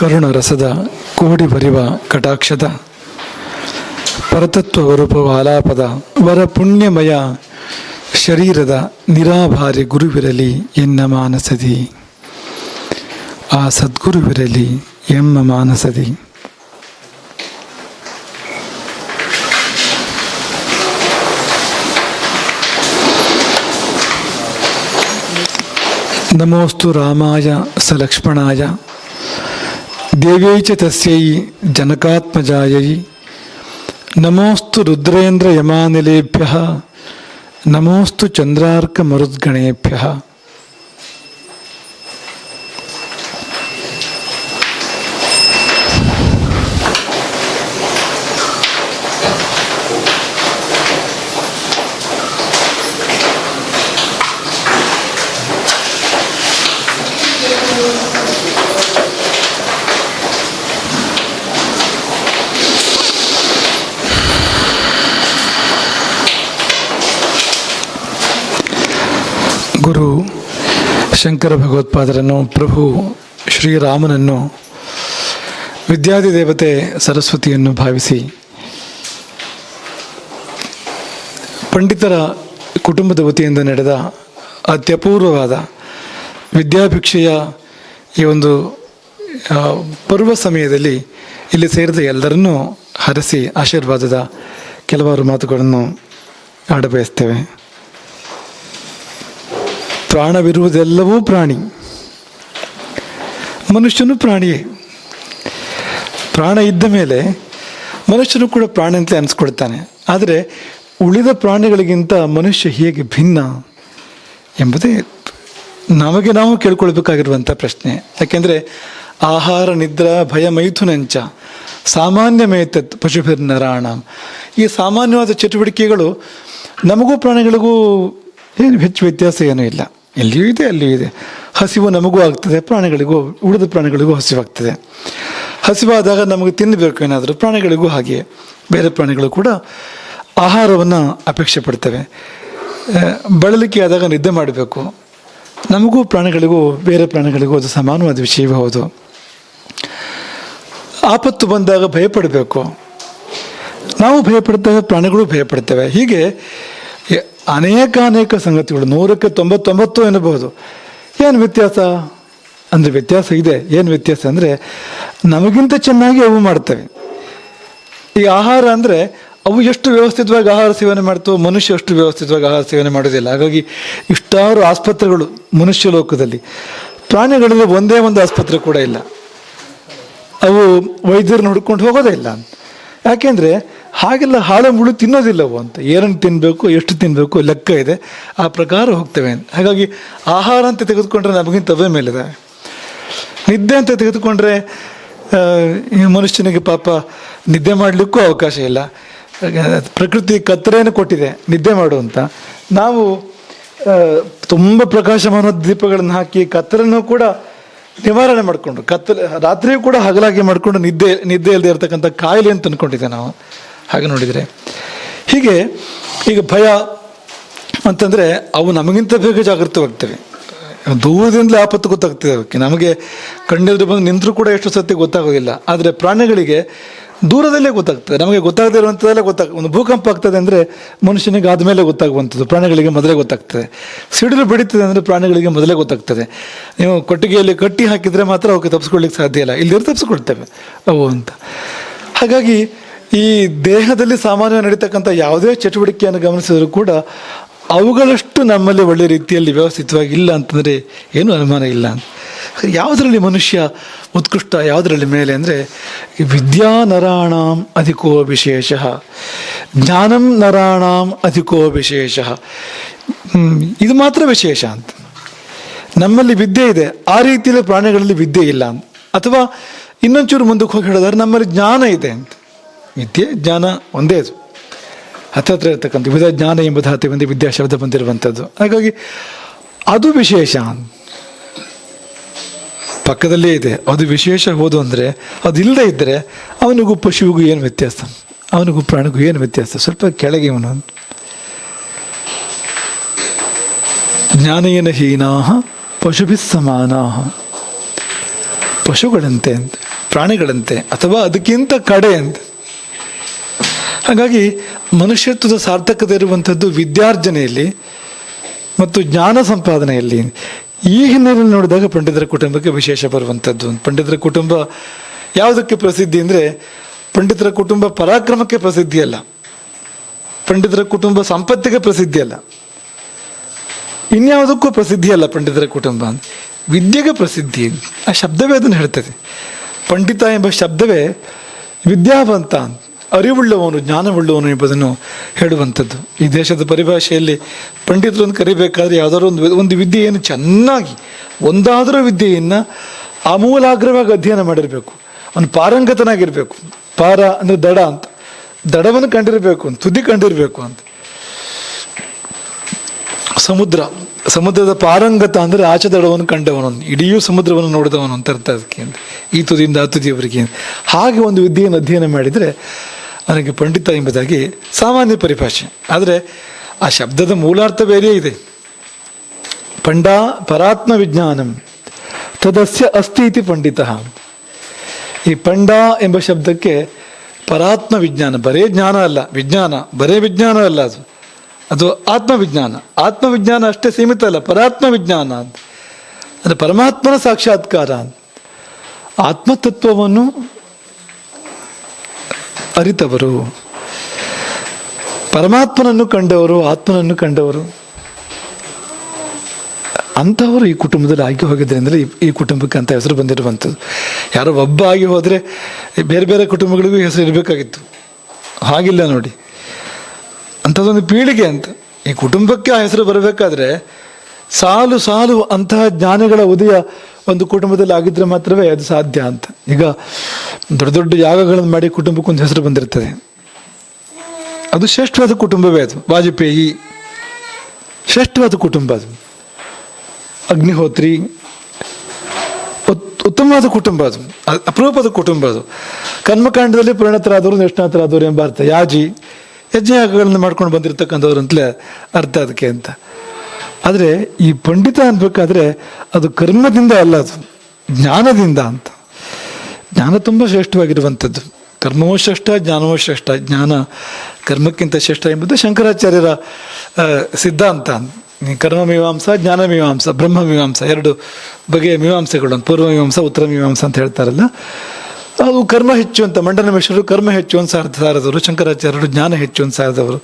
ಕರುಣ ರಸದ ಕೋಡಿ ಬರಿವ ಕಟಾಕ್ಷದ ಪರತತ್ವ ರೂಪವ ಆಲಾಪದ ವರ ಪುಣ್ಯಮಯ ಶರೀರದ ನಿರಾಭಾರಿ ಗುರುವಿರಲಿ ಎನ್ನ ಮಾನಸದಿ. ಆ ಸದ್ಗುರುವಿರಲಿ ಎಮ್ಮ ಮಾನಸದಿ. ನಮೋಸ್ತು ರಾಮಾಯ ಸ देवैच तस्यै जनकात्मजायै। नमोस्तु रुद्रेन्द्र यमानिलेभ्यः नमोस्तु चन्द्रार्क मरुद्गणेभ्यः ಶಂಕರ ಭಗವತ್ಪಾದರನ್ನು, ಪ್ರಭು ಶ್ರೀರಾಮನನ್ನು, ವಿದ್ಯಾದಿ ದೇವತೆ ಸರಸ್ವತಿಯನ್ನು ಭಾವಿಸಿ, ಪಂಡಿತರ ಕುಟುಂಬದ ವತಿಯಿಂದ ನಡೆದ ಅತ್ಯಪೂರ್ವವಾದ ವಿದ್ಯಾಭಿಕ್ಷೆಯ ಈ ಒಂದು ಪರ್ವ ಸಮಯದಲ್ಲಿ ಇಲ್ಲಿ ಸೇರಿದ ಎಲ್ಲರನ್ನೂ ಹರಸಿ ಆಶೀರ್ವಾದದ ಕೆಲವಾರು ಮಾತುಗಳನ್ನು ಆಡಬಯಸ್ತೇವೆ. ಪ್ರಾಣವಿರುವುದೆಲ್ಲವೂ ಪ್ರಾಣಿ. ಮನುಷ್ಯನು ಪ್ರಾಣಿಯೇ. ಪ್ರಾಣ ಇದ್ದ ಮೇಲೆ ಮನುಷ್ಯನು ಕೂಡ ಪ್ರಾಣಿ ಅಂತ ಅನಿಸ್ಕೊಡ್ತಾನೆ ಆದರೆ ಉಳಿದ ಪ್ರಾಣಿಗಳಿಗಿಂತ ಮನುಷ್ಯ ಹೇಗೆ ಭಿನ್ನ ಎಂಬುದೇ ನಮಗೆ ನಾವು ಕೇಳ್ಕೊಳ್ಬೇಕಾಗಿರುವಂಥ ಪ್ರಶ್ನೆ. ಯಾಕೆಂದರೆ ಆಹಾರ, ನಿದ್ರಾ, ಭಯ, ಮೈಥುನಂಚ, ಸಾಮಾನ್ಯ ಮೇತತ್ ಪಶುಭಿರ್ನರಾಣ ಈ ಸಾಮಾನ್ಯವಾದ ಚಟುವಟಿಕೆಗಳು ನಮಗೂ ಪ್ರಾಣಿಗಳಿಗೂ ಏನು ಹೆಚ್ಚು ವ್ಯತ್ಯಾಸ ಏನೂ ಇಲ್ಲ. ಎಲ್ಲಿಯೂ ಇದೆ, ಅಲ್ಲಿಯೂ ಇದೆ. ಹಸಿವು ನಮಗೂ ಆಗ್ತದೆ, ಪ್ರಾಣಿಗಳಿಗೂ, ಉಳಿದ ಪ್ರಾಣಿಗಳಿಗೂ ಹಸಿವಾಗ್ತದೆ ಹಸಿವಾದಾಗ ನಮಗೆ ತಿನ್ನಬೇಕು ಏನಾದರೂ, ಪ್ರಾಣಿಗಳಿಗೂ ಹಾಗೆ ಬೇರೆ ಪ್ರಾಣಿಗಳು ಕೂಡ ಆಹಾರವನ್ನು ಅಪೇಕ್ಷೆ ಪಡ್ತವೆ. ಬಳಲಿಕೆ ಆದಾಗ ನಿದ್ದೆ ಮಾಡಬೇಕು. ನಮಗೂ ಪ್ರಾಣಿಗಳಿಗೂ, ಬೇರೆ ಪ್ರಾಣಿಗಳಿಗೂ ಅದು ಸಮಾನವಾದ ವಿಷಯವೇ ಹೌದು. ಆಪತ್ತು ಬಂದಾಗ ಭಯಪಡಬೇಕು. ನಾವು ಭಯಪಡ್ತೇವೆ, ಪ್ರಾಣಿಗಳು ಭಯಪಡ್ತೇವೆ. ಹೀಗೆ ಅನೇಕ ಅನೇಕ ಸಂಗತಿಗಳು, ನೂರಕ್ಕೆ ತೊಂಬತ್ತೊಂಬತ್ತು ಎನ್ನಬಹುದು. ಏನು ವ್ಯತ್ಯಾಸ? ಅಂದರೆ ವ್ಯತ್ಯಾಸ ಇದೆ. ಏನು ವ್ಯತ್ಯಾಸ ಅಂದರೆ, ನಮಗಿಂತ ಚೆನ್ನಾಗಿ ಅವು ಮಾಡ್ತವೆ. ಈ ಆಹಾರ ಅಂದರೆ, ಅವು ಎಷ್ಟು ವ್ಯವಸ್ಥಿತವಾಗಿ ಆಹಾರ ಸೇವನೆ ಮಾಡ್ತವೋ ಮನುಷ್ಯ ಅಷ್ಟು ವ್ಯವಸ್ಥಿತವಾಗಿ ಆಹಾರ ಸೇವನೆ ಮಾಡೋದಿಲ್ಲ. ಹಾಗಾಗಿ, ಇಷ್ಟಾರು ಆಸ್ಪತ್ರೆಗಳು ಮನುಷ್ಯ ಲೋಕದಲ್ಲಿ. ಪ್ರಾಣಿಗಳಲ್ಲಿ ಒಂದೇ ಒಂದು ಆಸ್ಪತ್ರೆ ಕೂಡ ಇಲ್ಲ. ಅವು ವೈದ್ಯರನ್ನ ಹುಡ್ಕೊಂಡು ಹೋಗೋದೇ ಇಲ್ಲ. ಯಾಕೆಂದರೆ ಹಾಗೆಲ್ಲ ಹಾಳೆ ಮುಳು ತಿನ್ನೋದಿಲ್ಲವೋ ಅಂತ. ಏನನ್ನು ತಿನ್ನಬೇಕು ಎಷ್ಟು ತಿನ್ನಬೇಕು ಲೆಕ್ಕ ಇದೆ. ಆ ಪ್ರಕಾರ ಹೋಗ್ತೇವೆ. ಹಾಗಾಗಿ ಆಹಾರ ಅಂತ ತೆಗೆದುಕೊಂಡ್ರೆ ನಮಗಿಂತ ಮೇಲೆ ಮೇಲಿದೆ. ನಿದ್ದೆ ಅಂತ ತೆಗೆದುಕೊಂಡ್ರೆ ಮನುಷ್ಯನಿಗೆ ಪಾಪ ನಿದ್ದೆ ಮಾಡಲಿಕ್ಕೂ ಅವಕಾಶ ಇಲ್ಲ. ಪ್ರಕೃತಿ ಕತ್ತರೆಯನ್ನು ಕೊಟ್ಟಿದೆ, ನಿದ್ದೆ ಮಾಡು ಅಂತ. ನಾವು ತುಂಬ ಪ್ರಕಾಶಮಾನ ದೀಪಗಳನ್ನು ಹಾಕಿ ಕತ್ತಲನ್ನು ಕೂಡ ನಿವಾರಣೆ ಮಾಡಿಕೊಂಡು, ಕತ್ತಲೆ, ರಾತ್ರಿಯೂ ಕೂಡ ಹಗಲಾಗಿ ಮಾಡಿಕೊಂಡು ನಿದ್ದೆ ನಿದ್ದೆ ಇಲ್ಲದೆ ಇರತಕ್ಕಂಥ ಕಾಯಿಲೆ ಅಂತ ಅಂದ್ಕೊಂಡಿದ್ದೆ ನಾವು. ಹಾಗೆ ನೋಡಿದರೆ. ಹೀಗೆ ಈಗ ಭಯ ಅಂತಂದರೆ ಅವು ನಮಗಿಂತ ಬೇಗ ಜಾಗೃತವಾಗ್ತವೆ. ದೂರದಿಂದಲೇ ಆಪತ್ತು ಗೊತ್ತಾಗ್ತದೆ ಅವಕ್ಕೆ. ನಮಗೆ ಕಣ್ಣೆದುರು ಬಂದು ನಿಂತರೂ ಕೂಡ ಎಷ್ಟು ಸತ್ಯ ಗೊತ್ತಾಗೋದಿಲ್ಲ. ಆದರೆ ಪ್ರಾಣಿಗಳಿಗೆ ದೂರದಲ್ಲೇ ಗೊತ್ತಾಗ್ತದೆ. ನಮಗೆ ಗೊತ್ತಾಗದೇ ಇರುವಂಥದ್ದಲ್ಲೇ ಗೊತ್ತಾಗ, ಒಂದು ಭೂಕಂಪ ಆಗ್ತದೆ ಅಂದರೆ ಮನುಷ್ಯನಿಗೆ ಆದಮೇಲೆ ಗೊತ್ತಾಗುವಂಥದ್ದು. ಪ್ರಾಣಿಗಳಿಗೆ ಮೊದಲೇ ಗೊತ್ತಾಗ್ತದೆ. ಸಿಡಿಲು ಬಡಿತದೆ ಅಂದರೆ ಪ್ರಾಣಿಗಳಿಗೆ ಮೊದಲೇ ಗೊತ್ತಾಗ್ತದೆ. ನೀವು ಕೊಟ್ಟಿಗೆಯಲ್ಲಿ ಕಟ್ಟಿ ಹಾಕಿದರೆ ಮಾತ್ರ ಅವಕ್ಕೆ ತಪ್ಪಿಸ್ಕೊಳ್ಳಿಕ್ಕೆ ಸಾಧ್ಯ ಇಲ್ಲ. ಇಲ್ಲಿರು ತಪ್ಪಿಸ್ಕೊಳ್ತೇವೆ ಅವು ಅಂತ. ಹಾಗಾಗಿ ಈ ದೇಹದಲ್ಲಿ ಸಾಮಾನ್ಯವಾಗಿ ನಡೀತಕ್ಕಂಥ ಯಾವುದೇ ಚಟುವಟಿಕೆಯನ್ನು ಗಮನಿಸಿದರೂ ಕೂಡ ಅವುಗಳಷ್ಟು ನಮ್ಮಲ್ಲಿ ಒಳ್ಳೆ ರೀತಿಯಲ್ಲಿ ವ್ಯವಸ್ಥಿತವಾಗಿ ಇಲ್ಲ ಅಂತಂದರೆ ಏನೂ ಅನುಮಾನ ಇಲ್ಲ. ಅಂತ ಯಾವುದರಲ್ಲಿ ಮನುಷ್ಯ ಉತ್ಕೃಷ್ಟ, ಯಾವುದರಲ್ಲಿ ಮೇಲೆ ಅಂದರೆ ವಿದ್ಯಾ ನರಾಣಾಂ ಅಧಿಕೋ ವಿಶೇಷ. ಜ್ಞಾನಂ ನರಾಣಾಂ ಅಧಿಕೋ ವಿಶೇಷ. ಇದು ಮಾತ್ರ ವಿಶೇಷ ಅಂತ. ನಮ್ಮಲ್ಲಿ ವಿದ್ಯೆ ಇದೆ, ಆ ರೀತಿಯಲ್ಲಿ ಪ್ರಾಣಿಗಳಲ್ಲಿ ವಿದ್ಯೆ ಇಲ್ಲ ಅಂತ. ಅಥವಾ ಇನ್ನೊಂಚೂರು ಮುಂದಕ್ಕೆ ಹೋಗಿ ಹೇಳಿದ್ರೆ ನಮ್ಮಲ್ಲಿ ಜ್ಞಾನ ಇದೆ ಅಂತ. ವಿದ್ಯೆ, ಜ್ಞಾನ ಒಂದೇ ಅದು. ಹತ್ತತ್ರ ಇರ್ತಕ್ಕಂಥ ವಿಧ ಜ್ಞಾನ ಎಂಬ ಧಾತುವಿಂದ ವಿದ್ಯಾ ಶಬ್ದ ಬಂದಿರುವಂಥದ್ದು. ಹಾಗಾಗಿ ಅದು ವಿಶೇಷ. ಪಕ್ಕದಲ್ಲೇ ಇದೆ. ಅದು ವಿಶೇಷ ಹೋದು ಅಂದರೆ ಅದು ಇಲ್ಲದೆ ಇದ್ದರೆ ಅವನಿಗೂ ಪಶುವಿಗೂ ಏನು ವ್ಯತ್ಯಾಸ? ಅವನಿಗೂ ಪ್ರಾಣಿಗೂ ಏನು ವ್ಯತ್ಯಾಸ? ಸ್ವಲ್ಪ ಕೆಳಗೆ ಇವನು. ಜ್ಞಾನೇನ ಹೀನಾ ಪಶುಭಿ ಸಮಾನ ಪಶುಗಳಂತೆ, ಪ್ರಾಣಿಗಳಂತೆ, ಅಥವಾ ಅದಕ್ಕಿಂತ ಕಡೆ ಅಂತ ಹಾಗಾಗಿ ಮನುಷ್ಯತ್ವದ ಸಾರ್ಥಕತೆ ಇರುವಂಥದ್ದು ವಿದ್ಯಾರ್ಜನೆಯಲ್ಲಿ ಮತ್ತು ಜ್ಞಾನ ಸಂಪಾದನೆಯಲ್ಲಿ. ಈ ಹಿನ್ನೆಲೆಯಲ್ಲಿ ನೋಡಿದಾಗ ಪಂಡಿತರ ಕುಟುಂಬಕ್ಕೆ ವಿಶೇಷ ಬರುವಂಥದ್ದು. ಪಂಡಿತರ ಕುಟುಂಬ ಯಾವುದಕ್ಕೆ ಪ್ರಸಿದ್ಧಿ ಅಂದರೆ ಪಂಡಿತರ ಕುಟುಂಬ ಪರಾಕ್ರಮಕ್ಕೆ ಪ್ರಸಿದ್ಧಿ ಅಲ್ಲ. ಪಂಡಿತರ ಕುಟುಂಬ ಸಂಪತ್ತಿಗೆ ಪ್ರಸಿದ್ಧಿ ಅಲ್ಲ. ಇನ್ಯಾವುದಕ್ಕೂ ಪ್ರಸಿದ್ಧಿ ಅಲ್ಲ ಪಂಡಿತರ ಕುಟುಂಬ. ವಿದ್ಯೆಗೆ ಪ್ರಸಿದ್ಧಿ. ಆ ಶಬ್ದವೇ ಅದನ್ನು ಹೇಳ್ತದೆ. ಪಂಡಿತ ಎಂಬ ಶಬ್ದವೇ ವಿದ್ಯಾವಂತ ಅರಿವುಳ್ಳವನು, ಜ್ಞಾನವುಳ್ಳವನು ಎಂಬುದನ್ನು ಹೇಳುವಂಥದ್ದು. ಈ ದೇಶದ ಪರಿಭಾಷೆಯಲ್ಲಿ ಪಂಡಿತರನ್ನು ಕರಿಬೇಕಾದ್ರೆ ಯಾವುದಾದ್ರು ಒಂದು ಒಂದು ವಿದ್ಯೆಯನ್ನು ಚೆನ್ನಾಗಿ, ಒಂದಾದರೂ ವಿದ್ಯೆಯನ್ನು ಆಮೂಲಾಗ್ರವಾಗಿ ಅಧ್ಯಯನ ಮಾಡಿರಬೇಕು. ಅವನು ಪಾರಂಗತನಾಗಿರಬೇಕು. ಪಾರ ಅಂದರೆ ದಡ ಅಂತ. ದಡವನ್ನು ಕಂಡಿರಬೇಕು ಅಂತ, ತುದಿ ಕಂಡಿರಬೇಕು ಅಂತ. ಸಮುದ್ರ, ಸಮುದ್ರದ ಪಾರಂಗತ ಅಂದರೆ ಆಚೆ ದಡವನ್ನು ಕಂಡವನು. ಇಡೀ ಸಮುದ್ರವನ್ನು ನೋಡಿದವನು ಅಂತ ಅರ್ಥ ಅದಕ್ಕೆ ಈ ತುದಿಯಿಂದ ಆ ತುದಿಯವರಿಗೆ ಹಾಗೆ ಒಂದು ವಿದ್ಯೆಯನ್ನು ಅಧ್ಯಯನ ಮಾಡಿದರೆ ಅವನಿಗೆ ಪಂಡಿತ ಎಂಬುದಾಗಿ ಸಾಮಾನ್ಯ ಪರಿಭಾಷೆ. ಆದರೆ ಆ ಶಬ್ದದ ಮೂಲಾರ್ಥ ಬೇರೆ ಇದೆ. ಪಂಡ ಪರಾತ್ಮ ವಿಜ್ಞಾನಂ ತದಸ್ಯ ಅಸ್ತಿ ಇತಿ ಪಂಡಿತ. ಈ ಪಂಡ ಎಂಬ ಶಬ್ದಕ್ಕೆ ಪರಾತ್ಮ ವಿಜ್ಞಾನ ಬರೇ ಜ್ಞಾನ ಅಲ್ಲ, ವಿಜ್ಞಾನ ಬರೇ ವಿಜ್ಞಾನ ಅಲ್ಲ ಅದು. ಅದು ಆತ್ಮವಿಜ್ಞಾನ. ಆತ್ಮವಿಜ್ಞಾನ ಅಷ್ಟೇ ಸೀಮಿತ ಅಲ್ಲ, ಪರಾತ್ಮ ವಿಜ್ಞಾನ ಅಂತ. ಅಂದರೆ ಪರಮಾತ್ಮನ ಸಾಕ್ಷಾತ್ಕಾರ ಆತ್ಮತತ್ವವನ್ನು ಅರಿತವರು, ಪರಮಾತ್ಮನನ್ನು ಕಂಡವರು, ಆತ್ಮನನ್ನು ಕಂಡವರು. ಅಂಥವರು ಈ ಕುಟುಂಬದಲ್ಲಿ ಆಗಿ ಈ ಈ ಕುಟುಂಬಕ್ಕೆ ಅಂತ ಹೆಸರು ಬಂದಿರುವಂಥದ್ದು. ಯಾರೋ ಒಬ್ಬ ಆಗಿ ಹೋದರೆ ಬೇರೆ ಬೇರೆ ಕುಟುಂಬಗಳಿಗೂ ಹೆಸರು ಇರಬೇಕಾಗಿತ್ತು. ಹಾಗಿಲ್ಲ ನೋಡಿ. ಅಂಥದ್ದೊಂದು ಪೀಳಿಗೆ ಅಂತ. ಈ ಕುಟುಂಬಕ್ಕೆ ಆ ಹೆಸರು ಬರಬೇಕಾದ್ರೆ ಸಾಲು ಸಾಲು ಅಂತಹ ಜ್ಞಾನಗಳ ಉದಯ ಒಂದು ಕುಟುಂಬದಲ್ಲಿ ಆಗಿದ್ರೆ ಮಾತ್ರವೇ ಅದು ಸಾಧ್ಯ ಅಂತ. ಈಗ ದೊಡ್ಡ ದೊಡ್ಡ ಯಾಗಗಳನ್ನು ಮಾಡಿ ಕುಟುಂಬಕ್ಕೊಂದು ಹೆಸರು ಬಂದಿರ್ತದೆ. ಅದು ಶ್ರೇಷ್ಠವಾದ ಕುಟುಂಬವೇ ಅದು. ವಾಜಪೇಯಿ, ಶ್ರೇಷ್ಠವಾದ ಕುಟುಂಬ ಅದು. ಅಗ್ನಿಹೋತ್ರಿ, ಉತ್- ಉತ್ತಮವಾದ ಕುಟುಂಬ ಅದು. ಅಪರೂಪದ ಕುಟುಂಬ ಅದು. ಕರ್ಮಕಾಂಡದಲ್ಲಿ ಪರಿಣತರಾದವರು ನಿಷ್ಣಾತರಾದವರು ಎಂಬ ಅರ್ಥ. ಯಾಜಿ, ಯಜ್ಞಯಾಗಗಳನ್ನು ಮಾಡ್ಕೊಂಡು ಬಂದಿರತಕ್ಕಂಥವ್ರು ಅರ್ಥ ಅದಕ್ಕೆ ಅಂತ. ಆದರೆ ಈ ಪಂಡಿತ ಅನ್ಬೇಕಾದ್ರೆ ಅದು ಕರ್ಮದಿಂದ ಅಲ್ಲ, ಅದು ಜ್ಞಾನದಿಂದ ಅಂತ. ಜ್ಞಾನ ತುಂಬ ಶ್ರೇಷ್ಠವಾಗಿರುವಂಥದ್ದು. ಕರ್ಮವೂ ಶ್ರೇಷ್ಠ, ಜ್ಞಾನವೂ ಶ್ರೇಷ್ಠ. ಜ್ಞಾನ ಕರ್ಮಕ್ಕಿಂತ ಶ್ರೇಷ್ಠ ಎಂಬುದು ಶಂಕರಾಚಾರ್ಯರ ಸಿದ್ಧಾಂತ. ಕರ್ಮ ಮೀಮಾಂಸ ಜ್ಞಾನ ಮೀಮಾಂಸ ಬ್ರಹ್ಮ ಮೀಮಾಂಸ ಎರಡು ಬಗೆಯ ಮೀಮಾಂಸೆಗಳು ಪೂರ್ವ ಮೀಮಾಂಸ ಉತ್ತರ ಮೀಮಾಂಸ ಅಂತ ಹೇಳ್ತಾರಲ್ಲ. ಅದು ಕರ್ಮ ಹೆಚ್ಚು ಅಂತ, ಮಂಡನ ಮಿಶ್ರರು ಕರ್ಮ ಹೆಚ್ಚು ಅಂತ ಸಾರದವರು, ಶಂಕರಾಚಾರ್ಯರು ಜ್ಞಾನ ಹೆಚ್ಚು ಅಂತ ಸಾರದವರು.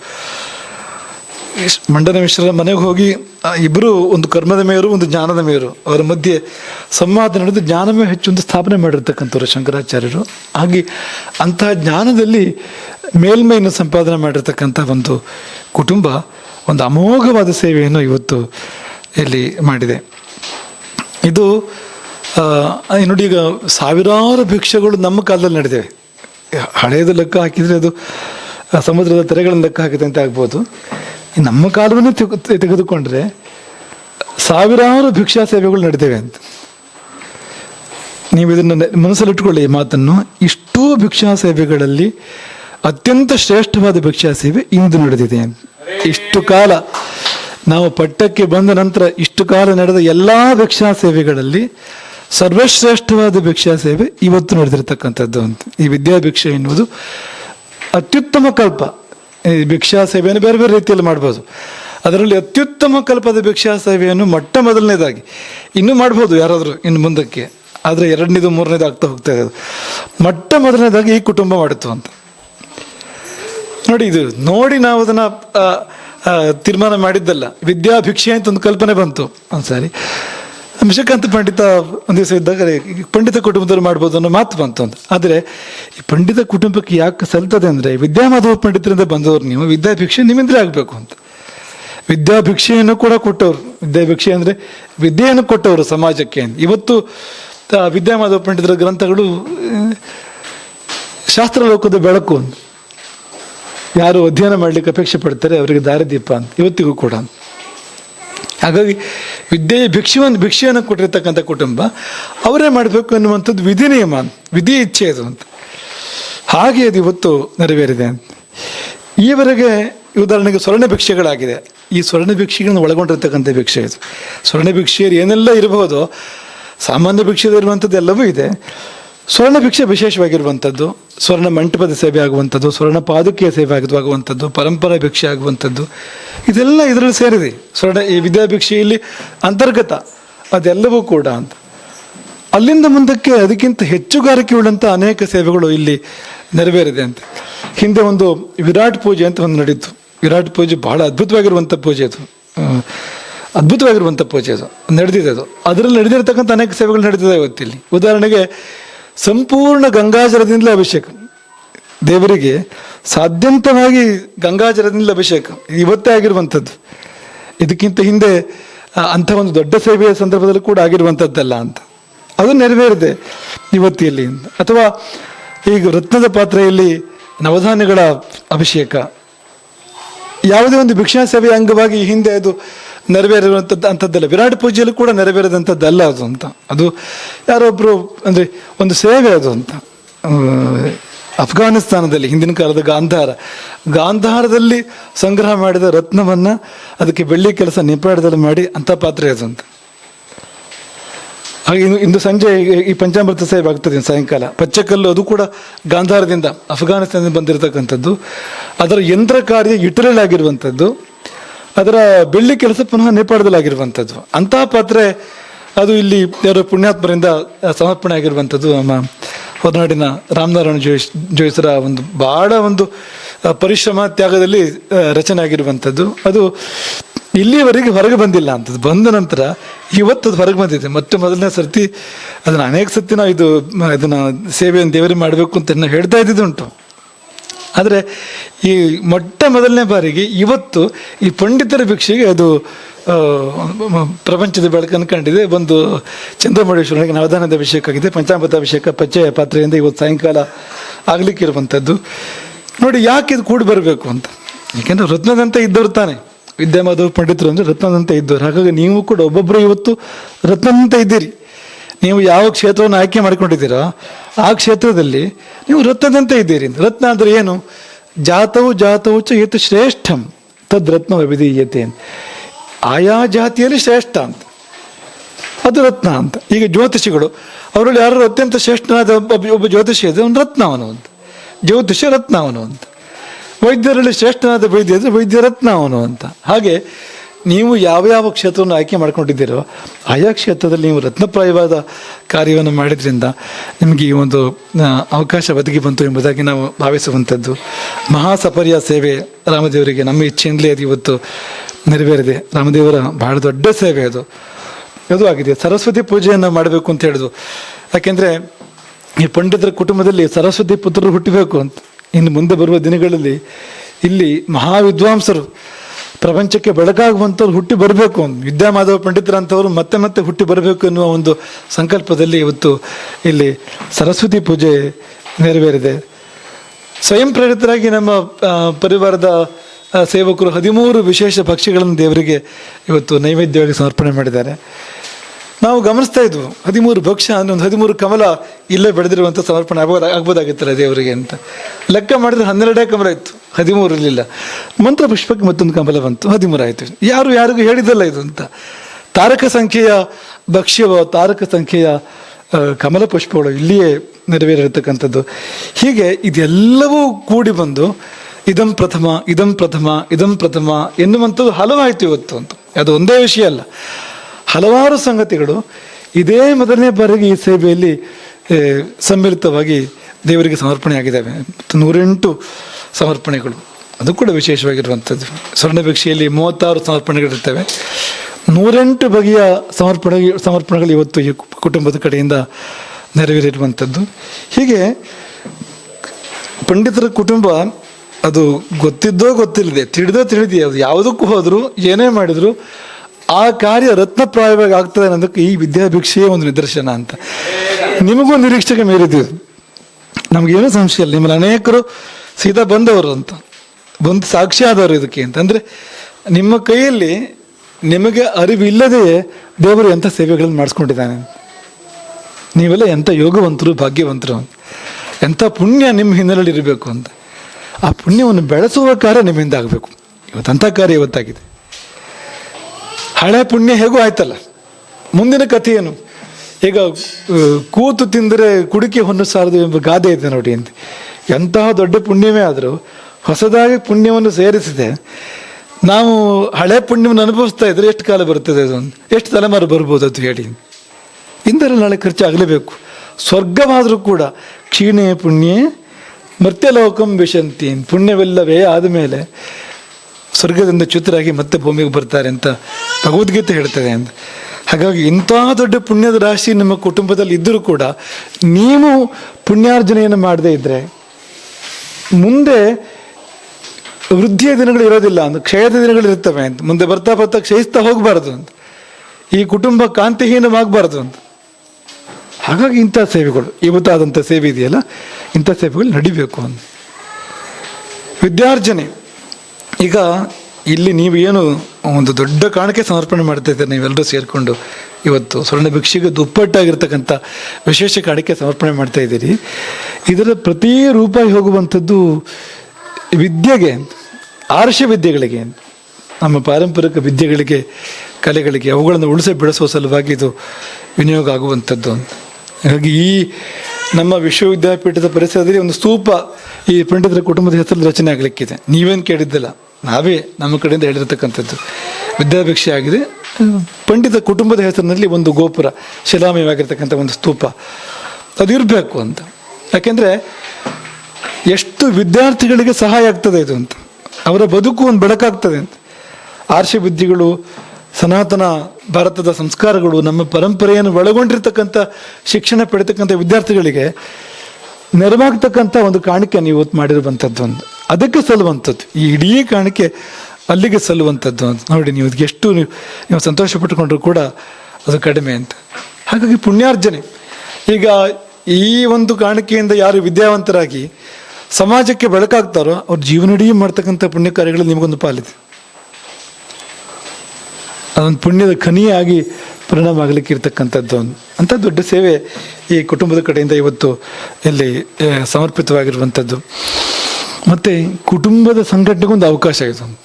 ಮಂಡನ ಮಿಶ್ರರ ಮನೆಗೆ ಹೋಗಿ ಇಬ್ಬರು ಒಂದು ಕರ್ಮದ ಮೇರು, ಒಂದು ಜ್ಞಾನದ ಮೇರು. ಅವರ ಮಧ್ಯೆ ಸಂವಾದ ನಡೆದು ಜ್ಞಾನವೇ ಹೆಚ್ಚು ಒಂದು ಸ್ಥಾಪನೆ ಮಾಡಿರ್ತಕ್ಕಂಥವ್ರು ಶಂಕರಾಚಾರ್ಯರು. ಹಾಗೆ ಅಂತಹ ಜ್ಞಾನದಲ್ಲಿ ಮೇಲ್ಮೈಯನ್ನು ಸಂಪಾದನೆ ಮಾಡಿರ್ತಕ್ಕಂಥ ಒಂದು ಕುಟುಂಬ, ಒಂದು ಅಮೋಘವಾದ ಸೇವೆಯನ್ನು ಇವತ್ತು ಇಲ್ಲಿ ಮಾಡಿದೆ. ಇದು ನೋಡಿ ಈಗ ಸಾವಿರಾರು ಭಿಕ್ಷೆಗಳು ನಮ್ಮ ಕಾಲದಲ್ಲಿ ನಡೆದಿವೆ. ಹಳೆಯದು ಲೆಕ್ಕ ಹಾಕಿದರೆ ಅದು ಸಮುದ್ರದ ತೆರೆಗಳನ್ನು ಲೆಕ್ಕ ಹಾಕಿದಂತೆ ಆಗ್ಬೋದು. ನಮ್ಮ ಕಾಲವನ್ನು ತೆಗೆ- ತೆಗೆದುಕೊಂಡ್ರೆ ಸಾವಿರಾರು ಭಿಕ್ಷಾ ಸೇವೆಗಳು ನಡೆದಿವೆ ಅಂತ. ನೀವು ಇದನ್ನು ಮನಸ್ಸಲ್ಲಿಟ್ಟುಕೊಳ್ಳಿ ಈ ಮಾತನ್ನು. ಇಷ್ಟೂ ಭಿಕ್ಷಾ ಸೇವೆಗಳಲ್ಲಿ ಅತ್ಯಂತ ಶ್ರೇಷ್ಠವಾದ ಭಿಕ್ಷಾ ಸೇವೆ ಇಂದು ನಡೆದಿದೆ ಅಂತ. ಇಷ್ಟು ಕಾಲ ನಾವು ಪಟ್ಟಕ್ಕೆ ಬಂದ ನಂತರ ಇಷ್ಟು ಕಾಲ ನಡೆದ ಎಲ್ಲ ಭಿಕ್ಷಾ ಸೇವೆಗಳಲ್ಲಿ ಸರ್ವಶ್ರೇಷ್ಠವಾದ ಭಿಕ್ಷಾ ಸೇವೆ ಇವತ್ತು ನಡೆದಿರತಕ್ಕಂಥದ್ದು ಅಂತ. ಈ ವಿದ್ಯಾಭಿಕ್ಷೆ ಎನ್ನುವುದು ಅತ್ಯುತ್ತಮ ಕಲ್ಪ. ಭಿಕ್ಷಾ ಸೇವೆಯನ್ನು ಬೇರೆ ಬೇರೆ ರೀತಿಯಲ್ಲಿ ಮಾಡ್ಬೋದು. ಅದರಲ್ಲಿ ಅತ್ಯುತ್ತಮ ಕಲ್ಪದ ಭಿಕ್ಷಾ ಸೇವೆಯನ್ನು ಮೊಟ್ಟ ಮೊದಲನೇದಾಗಿ ಇನ್ನೂ ಮಾಡ್ಬೋದು ಯಾರಾದರೂ ಇನ್ನು ಮುಂದಕ್ಕೆ. ಆದರೆ ಎರಡನೇದು, ಮೂರನೇದು ಆಗ್ತಾ ಹೋಗ್ತಾ ಇರೋದು. ಮೊಟ್ಟ ಮೊದಲನೇದಾಗಿ ಈ ಕುಟುಂಬ ಮಾಡಿತು ಅಂತ. ನೋಡಿ, ಇದು ನೋಡಿ ನಾವು ಅದನ್ನು ತೀರ್ಮಾನ ಮಾಡಿದ್ದಲ್ಲ. ವಿದ್ಯಾಭಿಕ್ಷೆ ಅಂತ ಒಂದು ಕಲ್ಪನೆ ಬಂತು ಒಂದ್ಸಾರಿ. ವಿಷಕಾಂತ ಪಂಡಿತ ಒಂದು ದಿವಸ ಇದ್ದಾಗ ಪಂಡಿತ ಕುಟುಂಬದವ್ರು ಮಾಡ್ಬೋದು ಅನ್ನೋ ಮಾತು ಬಂತು ಅಂತ. ಆದರೆ, ಈ ಪಂಡಿತ ಕುಟುಂಬಕ್ಕೆ ಯಾಕೆ ಸಲ್ತದೆ ಅಂದರೆ, ವಿದ್ಯಾಮಾಧವ ಪಂಡಿತರಿಂದ ಬಂದವರು ನೀವು, ವಿದ್ಯಾಭಿಕ್ಷೆ ನಿಮ್ಮಿಂದಲೇ ಆಗಬೇಕು ಅಂತ. ವಿದ್ಯಾಭಿಕ್ಷೆಯನ್ನು ಕೂಡ ಕೊಟ್ಟವರು. ವಿದ್ಯಾಭಿಕ್ಷೆ ಅಂದರೆ ವಿದ್ಯೆಯನ್ನು ಕೊಟ್ಟವರು ಸಮಾಜಕ್ಕೆ ಅಂತ. ಇವತ್ತು ವಿದ್ಯಾಮಾಧವ ಪಂಡಿತರ ಗ್ರಂಥಗಳು ಶಾಸ್ತ್ರ ಶಾಸ್ತ್ರಲೋಕದ ಬೆಳಕು ಯಾರು ಅಧ್ಯಯನ ಮಾಡಲಿಕ್ಕೆ ಅಪೇಕ್ಷೆ ಪಡ್ತಾರೆ, ಅವರಿಗೆ ದಾರಿದೀಪ ಅಂತ, ಇವತ್ತಿಗೂ ಕೂಡ ಹಾಗಾಗಿ ವಿದ್ಯೆ ಭಿಕ್ಷೆಯನ್ನು ಭಿಕ್ಷೆಯನ್ನು ಕೊಟ್ಟಿರ್ತಕ್ಕಂಥ ಕುಟುಂಬ, ಅವರೇ ಮಾಡಬೇಕು ಅನ್ನುವಂಥದ್ದು ವಿಧಿ ನಿಯಮ, ವಿಧಿ ಇಚ್ಛೆ ಅದು ಅಂತ. ಹಾಗೆ ಅದು ಇವತ್ತು ನೆರವೇರಿದೆ. ಈವರೆಗೆ ಉದಾಹರಣೆಗೆ ಸ್ವರ್ಣ ಭಿಕ್ಷೆಗಳಾಗಿದೆ. ಈ ಸ್ವರ್ಣ ಭಿಕ್ಷೆಗಳನ್ನು ಒಳಗೊಂಡಿರ್ತಕ್ಕಂಥ ಭಿಕ್ಷೆ ಇದು. ಸ್ವರ್ಣ ಭಿಕ್ಷೆಯಲ್ಲಿ ಏನೆಲ್ಲ ಇರಬಹುದು, ಸಾಮಾನ್ಯ ಭಿಕ್ಷೆಯಲ್ಲಿರುವಂಥದ್ದು ಎಲ್ಲವೂ ಇದೆ. ಸ್ವರ್ಣ ಭಿಕ್ಷೆ ವಿಶೇಷವಾಗಿರುವಂಥದ್ದು ಸ್ವರ್ಣ ಮಂಟಪದ ಸೇವೆ ಆಗುವಂಥದ್ದು, ಸ್ವರ್ಣ ಪಾದುಕೆಯ ಸೇವೆ ಆಗದು ಆಗುವಂಥದ್ದು, ಪರಂಪರಾ ಭಿಕ್ಷೆ ಆಗುವಂಥದ್ದು, ಇದೆಲ್ಲ ಇದರಲ್ಲಿ ಸೇರಿದೆ. ಸ್ವರ್ಣ ಈ ವಿದ್ಯಾಭಿಕ್ಷೆಯಲ್ಲಿ ಅಂತರ್ಗತ, ಅದೆಲ್ಲವೂ ಕೂಡ ಅಂತ. ಅಲ್ಲಿಂದ ಮುಂದಕ್ಕೆ ಅದಕ್ಕಿಂತ ಹೆಚ್ಚುಗಾರಿಕೆ ಉಳ್ಳಂಥ ಅನೇಕ ಸೇವೆಗಳು ಇಲ್ಲಿ ನೆರವೇರಿದೆ ಅಂತ. ಹಿಂದೆ ಒಂದು ವಿರಾಟ್ ಪೂಜೆ ಅಂತ ಒಂದು ನಡೀತು. ವಿರಾಟ್ ಪೂಜೆ ಬಹಳ ಅದ್ಭುತವಾಗಿರುವಂಥ ಪೂಜೆ ಅದು. ಅದ್ಭುತವಾಗಿರುವಂಥ ಪೂಜೆ ಅದು. ನಡೆದಿದೆ ಅದು. ಅದರಲ್ಲಿ ನಡೆದಿರ್ತಕ್ಕಂಥ ಅನೇಕ ಸೇವೆಗಳು ನಡೀತಿದೆ ಇವತ್ತಿಲ್ಲಿ. ಉದಾಹರಣೆಗೆ ಸಂಪೂರ್ಣ ಗಂಗಾಜಲದಿಂದಲೇ ಅಭಿಷೇಕ. ದೇವರಿಗೆ ಸಾಧ್ಯಂತವಾಗಿ ಗಂಗಾಜಲದಿಂದಲೇ ಅಭಿಷೇಕ. ಇವತ್ತೇ ಆಗಿರುವಂಥದ್ದು. ಇದಕ್ಕಿಂತ ಹಿಂದೆ ಅಂಥ ಒಂದು ದೊಡ್ಡ ಸೇವೆಯ ಸಂದರ್ಭದಲ್ಲಿ ಕೂಡ ಆಗಿರುವಂಥದ್ದಲ್ಲ ಅಂತ. ಅದು ನೆರವೇರಿದೆ ಇವತ್ತಿಯಲ್ಲಿ. ಅಥವಾ ಈಗ ರತ್ನದ ಪಾತ್ರೆಯಲ್ಲಿ ನವಧಾನ್ಯಗಳ ಅಭಿಷೇಕ. ಯಾವುದೇ ಒಂದು ಭಿಕ್ಷಾ ಸೇವೆಯ ಅಂಗವಾಗಿ ಹಿಂದೆ ಅದು ನೆರವೇರಿರುವಂಥದ್ದು ಅಂಥದ್ದಲ್ಲ. ವಿರಾಟ್ ಪೂಜೆಯಲ್ಲಿ ಕೂಡ ನೆರವೇರಿದಂಥದ್ದಲ್ಲ ಅದು ಅಂತ. ಅದು ಯಾರೊಬ್ಬರು ಅಂದರೆ ಒಂದು ಸೇವೆ ಅದು ಅಂತ. ಅಫ್ಘಾನಿಸ್ತಾನದಲ್ಲಿ ಹಿಂದಿನ ಕಾಲದ ಗಾಂಧಾರ. ಗಾಂಧಾರದಲ್ಲಿ ಸಂಗ್ರಹ ಮಾಡಿದ ರತ್ನವನ್ನು ಅದಕ್ಕೆ ಬೆಳ್ಳಿ ಕೆಲಸ ನಿಪಾಡದಲ್ಲಿ ಮಾಡಿ ಅಂಥ ಪಾತ್ರೆ ಅದು ಅಂತ. ಹಾಗೆ ಇಂದು ಸಂಜೆ ಈ- ಪಂಚಾಮೃತ ಸೇವೆ ಆಗ್ತದೆ ಸಾಯಂಕಾಲ. ಪಚ್ಚಕಲ್ಲು ಅದು ಕೂಡ ಗಾಂಧಾರದಿಂದ, ಅಫ್ಘಾನಿಸ್ತಾನದಿಂದ ಬಂದಿರತಕ್ಕಂಥದ್ದು. ಅದರ ಯಂತ್ರ ಕಾರ್ಯ ಇಟರಲ್ ಆಗಿರುವಂಥದ್ದು. ಅದರ ಬೆಳ್ಳಿ ಕೆಲಸ ಪುನಃ ನೇಪಾಳದಲ್ಲಿ ಆಗಿರುವಂಥದ್ದು ಅಂತಹ ಪಾತ್ರೆ ಅದು ಇಲ್ಲಿ ಯಾರೋ ಪುಣ್ಯಾತ್ಮರಿಂದ ಸಮರ್ಪಣೆ ಆಗಿರುವಂಥದ್ದು ನಮ್ಮ ಹೊರನಾಡಿನ ರಾಮನಾರಾಯಣ ಜೋಯಿಸ್, ಜೋಯಿಸರ ಒಂದು ಬಹಳ ಒಂದು ಪರಿಶ್ರಮ, ತ್ಯಾಗದಲ್ಲಿ ರಚನೆ ಆಗಿರುವಂಥದ್ದು ಅದು ಇಲ್ಲಿಯವರೆಗೆ ಹೊರಗೆ ಬಂದಿಲ್ಲ ಅಂಥದ್ದು ಬಂದ ನಂತರ ಇವತ್ತು ಅದು ಹೊರಗೆ ಬಂದಿದೆ. ಮತ್ತೆ ಮೊದಲನೇ ಸರ್ತಿ ಅದನ್ನು ಅನೇಕ ಸರ್ತಿ ನಾವು ಇದು, ಇದನ್ನು ಸೇವೆಯನ್ನು ದೇವರಿಗೆ ಮಾಡಬೇಕು ಅಂತ ಹೇಳ್ತಾ ಇದ್ದಿದ್ದುಂಟು. ಆದರೆ ಈ ಮೊಟ್ಟ ಮೊದಲನೇ ಬಾರಿಗೆ ಇವತ್ತು ಈ ಪಂಡಿತರ ಭಿಕ್ಷೆಗೆ ಅದು ಪ್ರಪಂಚದ ಬೆಳಕನ್ನು ಕಂಡಿದೆ. ಒಂದು ಚಂದ್ರಮೌಳೇಶ್ವರನಿಗೆ ನವದಾನದ ಅಭಿಷೇಕ ಆಗಿದೆ ಪಂಚಾಮೃತ ಅಭಿಷೇಕ, ಪಚ್ಚೆಯ ಪಾತ್ರೆಯಿಂದ ಇವತ್ತು ಸಾಯಂಕಾಲ ಆಗಲಿಕ್ಕೆ ಇರುವಂಥದ್ದು ನೋಡಿ, ಯಾಕೆ ಇದು ಕೂಡಿ ಬರಬೇಕು ಅಂತ? ಯಾಕೆಂದ್ರೆ ರತ್ನದಂತೆ ಇದ್ದವರು ತಾನೆ. ವಿದ್ಯಾಮಾಧವ ಪಂಡಿತರು ಅಂದರೆ ರತ್ನದಂತೆ ಇದ್ದವರು. ಹಾಗಾಗಿ ನೀವು ಕೂಡ ಒಬ್ಬೊಬ್ಬರು ಇವತ್ತು ರತ್ನದಂತೆ ಇದ್ದೀರಿ. ನೀವು ಯಾವ ಕ್ಷೇತ್ರವನ್ನು ಆಯ್ಕೆ ಮಾಡಿಕೊಂಡಿದ್ದೀರೋ ಆ ಕ್ಷೇತ್ರದಲ್ಲಿ ನೀವು ರತ್ನದಂತೆ ಇದ್ದೀರಿ. ರತ್ನ ಅಂದರೆ ಏನು? ಜಾತವು ಜಾತವು ಚ ಏತು ಶ್ರೇಷ್ಠಂ ತದ್ ರತ್ನ ವಿಧೀಯತೆ ಅಂತ. ಆಯಾ ಜಾತಿಯಲ್ಲಿ ಶ್ರೇಷ್ಠ ಅಂತ. ಅದು ರತ್ನ ಅಂತ. ಈಗ ಜ್ಯೋತಿಷಿಗಳು, ಅವರಲ್ಲಿ ಯಾರು ಅತ್ಯಂತ ಶ್ರೇಷ್ಠನಾದ ಒಬ್ಬ ಜ್ಯೋತಿಷಿ ಇದೆ ಅವನು ರತ್ನ ಅವನು ಅಂತ. ಜ್ಯೋತಿಷ್ಯ ರತ್ನ ಅವನು ಅಂತ. ವೈದ್ಯರಲ್ಲಿ ಶ್ರೇಷ್ಠನಾದ ವೈದ್ಯ ಅಂದರೆ ವೈದ್ಯ ರತ್ನ ಅವನು ಅಂತ. ಹಾಗೆ ನೀವು ಯಾವ ಯಾವ ಕ್ಷೇತ್ರವನ್ನು ಆಯ್ಕೆ ಮಾಡ್ಕೊಂಡಿದ್ದೀರೋ ಆಯಾ ಕ್ಷೇತ್ರದಲ್ಲಿ ನೀವು ರತ್ನಪ್ರಾಯವಾದ ಕಾರ್ಯವನ್ನು ಮಾಡಿದ್ರಿಂದ ನಿಮಗೆ ಈ ಒಂದು ಅವಕಾಶ ಒದಗಿ ಬಂತು ಎಂಬುದಾಗಿ ನಾವು ಭಾವಿಸುವಂಥದ್ದು. ಮಹಾಸಪರ್ಯ ಸೇವೆ ರಾಮದೇವರಿಗೆ ನಮ್ಮ ಇಚ್ಛೆಯಿಂದಲೇ ಅದು ಇವತ್ತು ನೆರವೇರಿದೆ. ರಾಮದೇವರ ಬಹಳ ದೊಡ್ಡ ಸೇವೆ ಅದು. ಅದು ಆಗಿದೆ. ಸರಸ್ವತಿ ಪೂಜೆಯನ್ನು ಮಾಡಬೇಕು ಅಂತ ಹೇಳಿದ್ರು. ಯಾಕೆಂದರೆ ಈ ಪಂಡಿತರ ಕುಟುಂಬದಲ್ಲಿ ಸರಸ್ವತಿ ಪುತ್ರರು ಹುಟ್ಟಬೇಕು ಅಂತ. ಇನ್ನು ಮುಂದೆ ಬರುವ ದಿನಗಳಲ್ಲಿ ಇಲ್ಲಿ ಮಹಾವಿದ್ವಾಂಸರು ಪ್ರಪಂಚಕ್ಕೆ ಬೆಳಕಾಗುವಂಥವ್ರು ಹುಟ್ಟಿ ಬರಬೇಕು. ಅಂತ ವಿದ್ಯಾಮಾಧವ ಪಂಡಿತರಂಥವ್ರು ಮತ್ತೆ ಮತ್ತೆ ಹುಟ್ಟಿ ಬರಬೇಕು ಎನ್ನುವ ಒಂದು ಸಂಕಲ್ಪದಲ್ಲಿ ಇವತ್ತು ಇಲ್ಲಿ ಸರಸ್ವತಿ ಪೂಜೆ ನೆರವೇರಿದೆ. ಸ್ವಯಂ ಪ್ರೇರಿತರಾಗಿ ನಮ್ಮ ಪರಿವಾರದ ಸೇವಕರು ಹದಿಮೂರು ವಿಶೇಷ ಪಕ್ಷಿಗಳನ್ನು ದೇವರಿಗೆ ಇವತ್ತು ನೈವೇದ್ಯವಾಗಿ ಸಮರ್ಪಣೆ ಮಾಡಿದ್ದಾರೆ. ನಾವು ಗಮನಿಸ್ತಾ ಇದ್ವು, ಹದಿಮೂರು ಭಕ್ಷ ಅಂದ್ರೆ ಒಂದು ಹದಿಮೂರು ಕಮಲ ಇಲ್ಲೇ ಬೆಳೆದಿರುವಂಥ ಸಮರ್ಪಣೆ ಆಗ್ಬೋದ, ಆಗ್ಬೋದಾಗಿತ್ತಲ್ಲ ದೇವರಿಗೆ ಅಂತ. ಲೆಕ್ಕ ಮಾಡಿದ್ರೆ ಹನ್ನೆರಡೇ ಕಮಲ ಇತ್ತು, ಹದಿಮೂರು ಇರಲಿಲ್ಲ. ಮಂತ್ರ ಪುಷ್ಪಕ್ಕೆ ಮತ್ತೊಂದು ಕಮಲ ಬಂತು, ಹದಿಮೂರು ಆಯಿತು. ಯಾರು ಯಾರಿಗೂ ಹೇಳಿದಲ್ಲ ಇದು ಅಂತ. ತಾರಕ ಸಂಖ್ಯೆಯ ಭಕ್ಷ್ಯವೋ, ತಾರಕ ಸಂಖ್ಯೆಯ ಕಮಲ ಪುಷ್ಪಗಳು ಇಲ್ಲಿಯೇ ನೆರವೇರಿರ್ತಕ್ಕಂಥದ್ದು. ಹೀಗೆ ಇದೆಲ್ಲವೂ ಕೂಡಿ ಬಂದು, ಇದಂ ಪ್ರಥಮ ಇದಂ ಪ್ರಥಮ ಇದಂ ಪ್ರಥಮ ಎನ್ನುವಂಥದ್ದು ಹಲವಾಯಿತು ಇವತ್ತು ಅಂತ. ಅದು ಒಂದೇ ವಿಷಯ ಅಲ್ಲ. ಹಲವಾರು ಸಂಗತಿಗಳು. ಇದೇ ಮೊದಲನೇ ಬಾರಿಗೆ ಈ ಸೇವೆಯಲ್ಲಿ ಸಮ್ಮಿಳಿತವಾಗಿ ದೇವರಿಗೆ ಸಮರ್ಪಣೆ ಮತ್ತು ನೂರೆಂಟು ಸಮರ್ಪಣೆಗಳು. ಅದು ಕೂಡ ವಿಶೇಷವಾಗಿರುವಂಥದ್ದು. ಸ್ವರ್ಣಭಿಕ್ಷೆಯಲ್ಲಿ ಮೂವತ್ತಾರು ಸಮರ್ಪಣೆಗಳಿರ್ತವೆ. ನೂರೆಂಟು ಬಗೆಯ ಸಮರ್ಪಣೆ, ಸಮರ್ಪಣೆಗಳು ಇವತ್ತು ಈ ಕುಟುಂಬದ ಕಡೆಯಿಂದ ನೆರವೇರಿರುವಂಥದ್ದು. ಹೀಗೆ ಪಂಡಿತರ ಕುಟುಂಬ, ಅದು ಗೊತ್ತಿದ್ದೋ ಗೊತ್ತಿಲ್ಲದೆ, ತಿಳಿದೋ ತಿಳಿದಿ ಅದು ಯಾವುದಕ್ಕೂ ಹೋದರೂ ಏನೇ ಮಾಡಿದ್ರು ಆ ಕಾರ್ಯ ರತ್ನಪ್ರಾಯವಾಗಿ ಆಗ್ತದೆ ಅನ್ನೋದಕ್ಕೆ ಈ ವಿದ್ಯಾಭಿಕ್ಷೆಯೇ ಒಂದು ನಿದರ್ಶನ ಅಂತ. ನಿಮಗೂ ನಿರೀಕ್ಷೆಗೆ ಮೀರಿದ್ದೀವಿ. ನಮಗೇನು ಸಂಶಯ ಇಲ್ಲ. ನಿಮ್ಮಲ್ಲಿ ಅನೇಕರು ಸೀದಾ ಬಂದವರು ಅಂತ. ಬಂದು ಸಾಕ್ಷಿ ಆದವರು ಇದಕ್ಕೆ ಅಂತ. ಅಂದರೆ ನಿಮ್ಮ ಕೈಯಲ್ಲಿ ನಿಮಗೆ ಅರಿವಿಲ್ಲದೆಯೇ ದೇವರು ಎಂಥ ಸೇವೆಗಳನ್ನು ಮಾಡಿಸ್ಕೊಂಡಿದ್ದಾನೆ ನೀವೆಲ್ಲ ಎಂಥ ಯೋಗವಂತರು, ಭಾಗ್ಯವಂತರು ಅಂತ. ಎಂಥ ಪುಣ್ಯ ನಿಮ್ಮ ಹಿನ್ನೆಲೆಯಲ್ಲಿ ಇರಬೇಕು ಅಂತ. ಆ ಪುಣ್ಯವನ್ನು ಬೆಳೆಸುವ ಕಾರ್ಯ ನಿಮ್ಮಿಂದ ಆಗಬೇಕು. ಇವತ್ತಂಥ ಕಾರ್ಯ ಇವತ್ತಾಗಿದೆ. ಹಳೆ ಪುಣ್ಯ ಹೇಗೂ ಆಯ್ತಲ್ಲ? ಮುಂದಿನ ಕಥೆ ಏನು? ಈಗ ಕೂತು ತಿಂದರೆ ಕುಡಿಕೆ ಹೊನ್ನು ಸಾರದು ಎಂಬ ಗಾದೆ ಇದೆ ನೋಡಿ ಅಂತ. ಎಂತಹ ದೊಡ್ಡ ಪುಣ್ಯವೇ ಆದರೂ ಹೊಸದಾಗಿ ಪುಣ್ಯವನ್ನು ಸೇರಿಸಿದೆ. ನಾವು ಹಳೆ ಪುಣ್ಯವನ್ನು ಅನುಭವಿಸ್ತಾ ಇದ್ರೆ ಎಷ್ಟು ಕಾಲ ಬರ್ತದೆ ಅದು? ಎಷ್ಟು ತಲೆಮಾರು ಬರ್ಬೋದು ಅದು ಹೇಳಿ. ಇಂದರ ನಾಳೆ ಖರ್ಚು ಆಗಲೇಬೇಕು ಸ್ವರ್ಗವಾದರೂ ಕೂಡ ಕ್ಷೀಣೆ ಪುಣ್ಯ ಮೃತ್ಯಲೋಕಂ ವಿಶಂತಿ ಪುಣ್ಯವೆಲ್ಲವೇ ಆದಮೇಲೆ ಸ್ವರ್ಗದಿಂದ ಚ್ಯುತರಾಗಿ ಮತ್ತೆ ಭೂಮಿಗೆ ಬರ್ತಾರೆ ಅಂತ ಭಗವದ್ಗೀತೆ ಹೇಳ್ತದೆ ಅಂತ. ಹಾಗಾಗಿ ಇಂಥ ದೊಡ್ಡ ಪುಣ್ಯದ ರಾಶಿ ನಮ್ಮ ಕುಟುಂಬದಲ್ಲಿ ಇದ್ದರೂ ಕೂಡ ನೀವು ಪುಣ್ಯಾರ್ಜನೆಯನ್ನು ಮಾಡದೇ ಇದ್ದರೆ ಮುಂದೆ ವೃದ್ಧಿಯ ದಿನಗಳು ಇರೋದಿಲ್ಲ ಅಂತ, ಕ್ಷಯದ ದಿನಗಳು ಇರ್ತವೆ ಅಂತ, ಮುಂದೆ ಬರ್ತಾ ಬರ್ತಾ ಕ್ಷಯಿಸ್ತಾ ಹೋಗಬಾರ್ದು ಅಂತ, ಈ ಕುಟುಂಬ ಕಾಂತಿಹೀನವಾಗಬಾರ್ದು ಅಂತ. ಹಾಗಾಗಿ ಇಂಥ ಸೇವೆಗಳು, ಇವತ್ತಾದಂಥ ಸೇವೆ ಇದೆಯಲ್ಲ, ಇಂಥ ಸೇವೆಗಳು ನಡಿಬೇಕು ಅಂತ. ವಿದ್ಯಾರ್ಜನೆ, ಈಗ ಇಲ್ಲಿ ನೀವು ಏನು ಒಂದು ದೊಡ್ಡ ಕಾಣಿಕೆ ಸಮರ್ಪಣೆ ಮಾಡ್ತಾ ಇದ್ದೀರಿ ನೀವೆಲ್ಲರೂ ಸೇರಿಕೊಂಡು ಇವತ್ತು ಸ್ವರ್ಣ ಭಿಕ್ಷೆಗೆ ದುಪ್ಪಟ್ಟಾಗಿರ್ತಕ್ಕಂಥ ವಿಶೇಷ ಕಾಣಿಕೆ ಸಮರ್ಪಣೆ ಮಾಡ್ತಾ ಇದ್ದೀರಿ. ಇದರ ಪ್ರತಿ ರೂಪಾಯಿ ಹೋಗುವಂಥದ್ದು ವಿದ್ಯೆಗೆ, ಆರ್ಷ ವಿದ್ಯೆಗಳಿಗೆ, ನಮ್ಮ ಪಾರಂಪರಿಕ ವಿದ್ಯೆಗಳಿಗೆ, ಕಲೆಗಳಿಗೆ, ಅವುಗಳನ್ನು ಉಳಿಸಿ ಬೆಳೆಸುವ ಸಲುವಾಗಿ ಇದು ವಿನಿಯೋಗ ಆಗುವಂಥದ್ದು. ಹಾಗಾಗಿ ಈ ನಮ್ಮ ವಿಶ್ವವಿದ್ಯಾಪೀಠದ ಪರಿಸರದಲ್ಲಿ ಒಂದು ಸ್ತೂಪ ಈ ಪಂಡಿತರ ಕುಟುಂಬದ ಹೆಸರಲ್ಲಿ ರಚನೆ ಆಗಲಿಕ್ಕಿದೆ. ನೀವೇನು ಕೇಳಿದ್ದಿಲ್ಲ? ನಾವೇ ನಮ್ಮ ಕಡೆಯಿಂದ ಹೇಳಿರತಕ್ಕಂಥದ್ದು. ವಿದ್ಯಾಭಿಕ್ಷೆ ಆಗಿದೆ ಪಂಡಿತ ಕುಟುಂಬದ ಹೆಸರಿನಲ್ಲಿ ಒಂದು ಗೋಪುರ, ಶಿಲಾಮಯವಾಗಿರ್ತಕ್ಕಂಥ ಒಂದು ಸ್ತೂಪ. ಅದು ಇರಬೇಕು ಅಂತ. ಯಾಕೆಂದರೆ ಎಷ್ಟು ವಿದ್ಯಾರ್ಥಿಗಳಿಗೆ ಸಹಾಯ ಆಗ್ತದೆ ಇದು ಅಂತ. ಅವರ ಬದುಕು ಒಂದು ಬೆಳಕಾಗ್ತದೆ ಅಂತ. ಆರ್ಷ ಬುದ್ಧಿಗಳು, ಸನಾತನ ಭಾರತದ ಸಂಸ್ಕಾರಗಳು, ನಮ್ಮ ಪರಂಪರೆಯನ್ನು ಒಳಗೊಂಡಿರ್ತಕ್ಕಂಥ ಶಿಕ್ಷಣ ಪಡಿತಕ್ಕಂಥ ವಿದ್ಯಾರ್ಥಿಗಳಿಗೆ ನೆರವಾಗ್ತಕ್ಕಂಥ ಒಂದು ಕಾಣಿಕೆ ನೀವು ಮಾಡಿರುವಂಥದ್ದು ಒಂದು. ಅದಕ್ಕೆ ಸಲ್ಲುವಂಥದ್ದು. ಈ ಇಡೀ ಕಾಣಿಕೆ ಅಲ್ಲಿಗೆ ಸಲ್ಲುವಂಥದ್ದು. ಅಂತ ನೋಡಿ, ನೀವು ಎಷ್ಟು ನೀವು ಸಂತೋಷ ಪಟ್ಟುಕೊಂಡ್ರು ಕೂಡ ಅದು ಕಡಿಮೆ ಅಂತ. ಹಾಗಾಗಿ ಪುಣ್ಯಾರ್ಜನೆ. ಈಗ ಈ ಒಂದು ಕಾಣಿಕೆಯಿಂದ ಯಾರು ವಿದ್ಯಾವಂತರಾಗಿ ಸಮಾಜಕ್ಕೆ ಬೆಳಕಾಗ್ತಾರೋ ಅವ್ರ ಜೀವನಡೀ ಮಾಡ್ತಕ್ಕಂಥ ಪುಣ್ಯ ಕಾರ್ಯಗಳು ನಿಮಗೊಂದು ಪಾಲಿದೆ. ಅದೊಂದು ಪುಣ್ಯದ ಖನಿಯಾಗಿ ಪರಿಣಾಮ ಆಗಲಿಕ್ಕೆ ಇರ್ತಕ್ಕಂಥದ್ದು. ಅಂಥ ದೊಡ್ಡ ಸೇವೆ ಈ ಕುಟುಂಬದ ಕಡೆಯಿಂದ ಇವತ್ತು ಇಲ್ಲಿ ಸಮರ್ಪಿತವಾಗಿರುವಂಥದ್ದು. ಮತ್ತು ಕುಟುಂಬದ ಒಂದು ಅವಕಾಶ ಇದೆ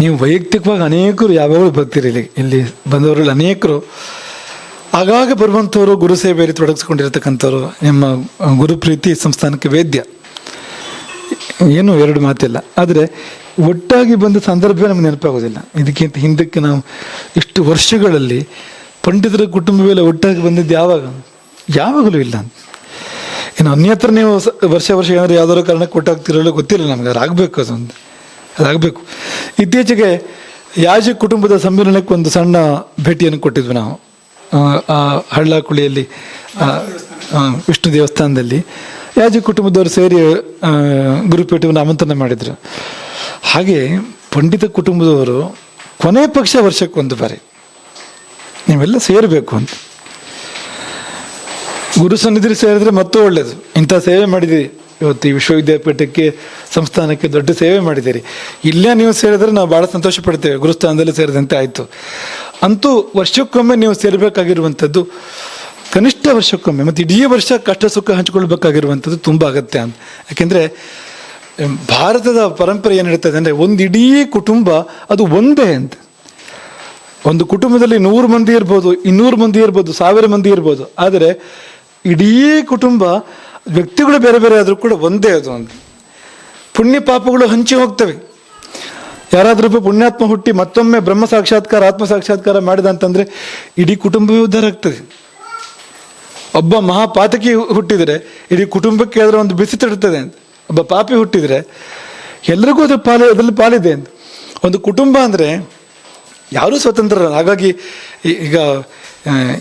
ನೀವು ವೈಯಕ್ತಿಕವಾಗಿ ಅನೇಕರು ಯಾವಾಗಲೂ ಬರ್ತೀರಿ ಇಲ್ಲಿ. ಇಲ್ಲಿ ಬಂದವರಲ್ಲಿ ಅನೇಕರು. ಆಗಾಗ ಬರುವಂಥವರು ಗುರು ಸೇವೆಯಲ್ಲಿ ತೊಡಗಿಸ್ಕೊಂಡಿರ್ತಕ್ಕಂಥವ್ರು ನಿಮ್ಮ ಗುರುಪ್ರೀತಿ ಸಂಸ್ಥಾನಕ್ಕೆ ವೇದ್ಯ. ಏನು ಎರಡು ಮಾತಿಲ್ಲ. ಆದರೆ ಒಟ್ಟಾಗಿ ಬಂದ ಸಂದರ್ಭ ನಮ್ಗೆ ನೆನಪಾಗೋದಿಲ್ಲ. ಇದಕ್ಕಿಂತ ಹಿಂದಕ್ಕೆ ನಾವು ಇಷ್ಟು ವರ್ಷಗಳಲ್ಲಿ ಪಂಡಿತರ ಕುಟುಂಬವೆಲ್ಲ ಒಟ್ಟಾಗಿ ಬಂದಿದ್ದು ಯಾವಾಗ? ಯಾವಾಗಲೂ ಇಲ್ಲ ಇನ್ನು ಅನ್ಯತ್ರ ನೀವು ವರ್ಷ ವರ್ಷ ಏನಾದ್ರು ಯಾವ್ದಾದ್ರು ಕಾರಣಕ್ಕೆ ಕೊಟ್ಟಾಗ್ತಿರಲ್ಲ ಗೊತ್ತಿಲ್ಲ ನಮಗೆ. ಅದಾಗಬೇಕು ಅದೊಂದು. ಅದಾಗಬೇಕು ಇತ್ತೀಚೆಗೆ ಯಾಜಿ ಕುಟುಂಬದ ಸಮ್ಮೇಳನಕ್ಕೆ ಒಂದು ಸಣ್ಣ ಭೇಟಿಯನ್ನು ಕೊಟ್ಟಿದ್ವಿ ನಾವು. ಆ, ಹಳ್ಳ ಕುಳಿಯಲ್ಲಿ ವಿಷ್ಣು ದೇವಸ್ಥಾನದಲ್ಲಿ. ಯಾಜಿ ಕುಟುಂಬದವರು ಸೇರಿ ಗುರುಪೇಟೆಯನ್ನು ಆಮಂತ್ರಣ ಮಾಡಿದರು. ಹಾಗೆ ಪಂಡಿತ ಕುಟುಂಬದವರು ಕೊನೆ ಪಕ್ಷ ವರ್ಷಕ್ಕೊಂದು ಬಾರಿ. ನೀವೆಲ್ಲ ಸೇರಬೇಕು ಅಂತ. ಗುರು ಸನ್ನಿಧಿ ಸೇರಿದ್ರೆ ಮತ್ತೂ ಒಳ್ಳೆಯದು ಇಂಥ ಸೇವೆ ಮಾಡಿದಿರಿ ಇವತ್ತು ಈ ವಿಶ್ವವಿದ್ಯಾಪೀಠಕ್ಕೆ, ಸಂಸ್ಥಾನಕ್ಕೆ ದೊಡ್ಡ ಸೇವೆ ಮಾಡಿದ್ದೀರಿ. ಇಲ್ಲೇ ನೀವು ಸೇರಿದ್ರೆ ನಾವು ಭಾಳ ಸಂತೋಷ ಪಡ್ತೇವೆ. ಗುರುಸ್ಥಾನದಲ್ಲಿ ಸೇರಿದಂತೆ ಆಯಿತು. ಅಂತೂ ವರ್ಷಕ್ಕೊಮ್ಮೆ ನೀವು ಸೇರಬೇಕಾಗಿರುವಂಥದ್ದು, ಕನಿಷ್ಠ ವರ್ಷಕ್ಕೊಮ್ಮೆ, ಮತ್ತು ಇಡೀ ವರ್ಷ ಕಷ್ಟ ಸುಖ ಹಂಚಿಕೊಳ್ಬೇಕಾಗಿರುವಂಥದ್ದು ತುಂಬ ಅಗತ್ಯ ಅಂತ. ಯಾಕೆಂದರೆ ಭಾರತದ ಪರಂಪರೆ ಏನು ಹೇಳ್ತದೆ ಅಂದರೆ ಒಂದು ಇಡೀ ಕುಟುಂಬ ಅದು ಒಂದೇ ಅಂತ. ಒಂದು ಕುಟುಂಬದಲ್ಲಿ ನೂರು ಮಂದಿ ಇರ್ಬೋದು, ಇನ್ನೂರು ಮಂದಿ ಇರ್ಬೋದು, ಸಾವಿರ ಮಂದಿ ಇರ್ಬೋದು. ಆದರೆ ಇಡೀ ಕುಟುಂಬ, ವ್ಯಕ್ತಿಗಳು ಬೇರೆ ಬೇರೆ ಆದರೂ ಕೂಡ ಒಂದೇ ಅದು ಅಂತ. ಪುಣ್ಯ ಪಾಪಗಳು ಹಂಚಿ ಹೋಗ್ತವೆ. ಯಾರಾದರೂ ಪುಣ್ಯಾತ್ಮ ಹುಟ್ಟಿ ಮತ್ತೊಮ್ಮೆ ಬ್ರಹ್ಮ ಸಾಕ್ಷಾತ್ಕಾರ, ಆತ್ಮ ಸಾಕ್ಷಾತ್ಕಾರ ಮಾಡಿದ ಅಂತಂದ್ರೆ ಇಡೀ ಕುಟುಂಬವೇ ಉದ್ಧಾರ ಆಗ್ತದೆ. ಒಬ್ಬ ಮಹಾಪಾತಕಿ ಹುಟ್ಟಿದರೆ ಇಡೀ ಕುಟುಂಬಕ್ಕೆ ಅದರ ಒಂದು ಬಿಸಿ ತಡುತ್ತದೆ ಅಂತ. ಒಬ್ಬ ಪಾಪಿ ಹುಟ್ಟಿದರೆ ಎಲ್ಲರಿಗೂ ಅದು ಪಾಲು, ಅದರಲ್ಲಿ ಪಾಲಿದೆ ಅಂತ. ಒಂದು ಕುಟುಂಬ ಅಂದರೆ ಯಾರೂ ಸ್ವತಂತ್ರರಲ್ಲ. ಹಾಗಾಗಿ ಈಗ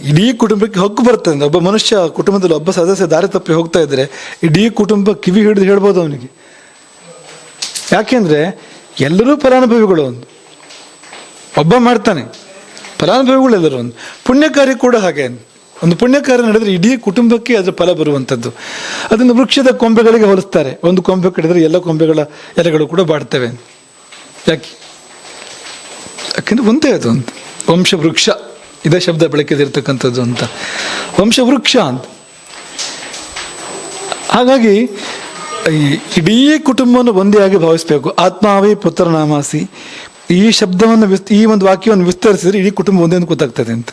ಇಡೀ ಕುಟುಂಬಕ್ಕೆ ಹಕ್ಕು ಬರ್ತದೆ ಒಬ್ಬ ಮನುಷ್ಯ ಕುಟುಂಬದಲ್ಲಿ ಒಬ್ಬ ಸದಸ್ಯ ದಾರಿ ತಪ್ಪಿ ಹೋಗ್ತಾ ಇದ್ರೆ ಇಡೀ ಕುಟುಂಬ ಕಿವಿ ಹಿಡಿದು ಹೇಳ್ಬೋದು ಅವನಿಗೆ. ಯಾಕೆಂದ್ರೆ ಎಲ್ಲರೂ ಫಲಾನುಭವಿಗಳು ಒಂದು. ಒಬ್ಬ ಮಾಡ್ತಾನೆ. ಫಲಾನುಭವಿಗಳು ಎಲ್ಲರೂ ಒಂದು. ಪುಣ್ಯ ಕಾರ್ಯ ಕೂಡ ಹಾಗೆ. ಒಂದು ಪುಣ್ಯ ಕಾರ್ಯ ನಡೆದ್ರೆ ಇಡೀ ಕುಟುಂಬಕ್ಕೆ ಅದರ ಫಲ ಬರುವಂಥದ್ದು. ಅದನ್ನು ವೃಕ್ಷದ ಕೊಂಬೆಗಳಿಗೆ ಹೋಲಿಸ್ತಾರೆ. ಒಂದು ಕೊಂಬೆ ಕಡಿದ್ರೆ ಎಲ್ಲ ಕೊಂಬೆಗಳ ಎಲೆಗಳು ಕೂಡ ಬಾಡ್ತವೆ. ಯಾಕೆ? ಯಾಕೆಂದ್ರೆ ಒಂದೇ ಅದು ವಂಶ ವಂಶವೃಕ್ಷ. ಇದೇ ಶಬ್ದ ಬಳಕೆದಿರ್ತಕ್ಕಂಥದ್ದು ಅಂತ. ವಂಶವೃಕ್ಷ ಅಂತ. ಹಾಗಾಗಿ ಇಡೀ ಕುಟುಂಬವನ್ನು ಒಂದೇ ಆಗಿ ಭಾವಿಸಬೇಕು. ಆತ್ಮಾವೇ ಪುತ್ರನಾಮಾಸಿ. ಈ ಶಬ್ದವನ್ನು ವಿಸ್, ಈ ಒಂದು ವಾಕ್ಯವನ್ನು ವಿಸ್ತರಿಸಿದ್ರೆ ಇಡೀ ಕುಟುಂಬ ಒಂದೇ ಅಂತ ಗೊತ್ತಾಗ್ತದೆ ಅಂತ.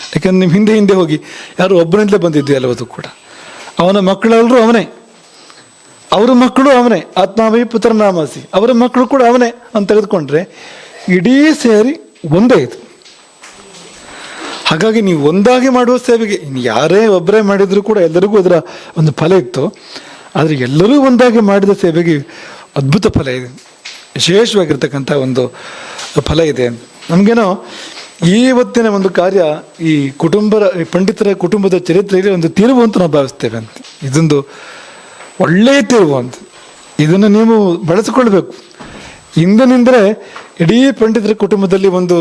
ಯಾಕಂದ್ರೆ ನಿಮ್ಮ ಹಿಂದೆ ಹಿಂದೆ ಹೋಗಿ ಯಾರು ಒಬ್ಬನಿಂದಲೇ ಬಂದಿದ್ದು ಎಲ್ಲವದು ಕೂಡ. ಅವನ ಮಕ್ಕಳೆಲ್ಲರೂ ಅವನೇ. ಅವರ ಮಕ್ಕಳು ಅವನೇ. ಆತ್ಮಾವೈ ಪುತ್ರನಾಮಾಸಿ. ಅವರ ಮಕ್ಕಳು ಕೂಡ ಅವನೇ ಅಂತ ತೆಗೆದುಕೊಂಡ್ರೆ ಇಡೀ ಸೇರಿ ಒಂದೇ ಇದು. ಹಾಗಾಗಿ ನೀವು ಒಂದಾಗಿ ಮಾಡುವ ಸೇವೆಗೆ, ಇನ್ನು ಯಾರೇ ಒಬ್ಬರೇ ಮಾಡಿದರೂ ಕೂಡ ಎಲ್ಲರಿಗೂ ಅದರ ಒಂದು ಫಲ ಇತ್ತು. ಆದರೆ ಎಲ್ಲರೂ ಒಂದಾಗಿ ಮಾಡಿದ ಸೇವೆಗೆ ಅದ್ಭುತ ಫಲ ಇದೆ. ವಿಶೇಷವಾಗಿರ್ತಕ್ಕಂಥ ಒಂದು ಫಲ ಇದೆ. ನಮಗೇನೋ ಈ ಹೊತ್ತಿನ ಒಂದು ಕಾರ್ಯ ಈ ಕುಟುಂಬರ, ಈ ಪಂಡಿತರ ಕುಟುಂಬದ ಚರಿತ್ರೆಯಲ್ಲಿ ಒಂದು ತಿರುವು ಅಂತ ನಾವು ಭಾವಿಸ್ತೇವೆ ಅಂತ. ಇದೊಂದು ಒಳ್ಳೆಯ ತಿರುವು ಅಂತ. ಇದನ್ನು ನೀವು ಬಳಸಿಕೊಳ್ಬೇಕು ಇಂದಿನಿಂದಲೇ ಇಡೀ ಪಂಡಿತರ ಕುಟುಂಬದಲ್ಲಿ ಒಂದು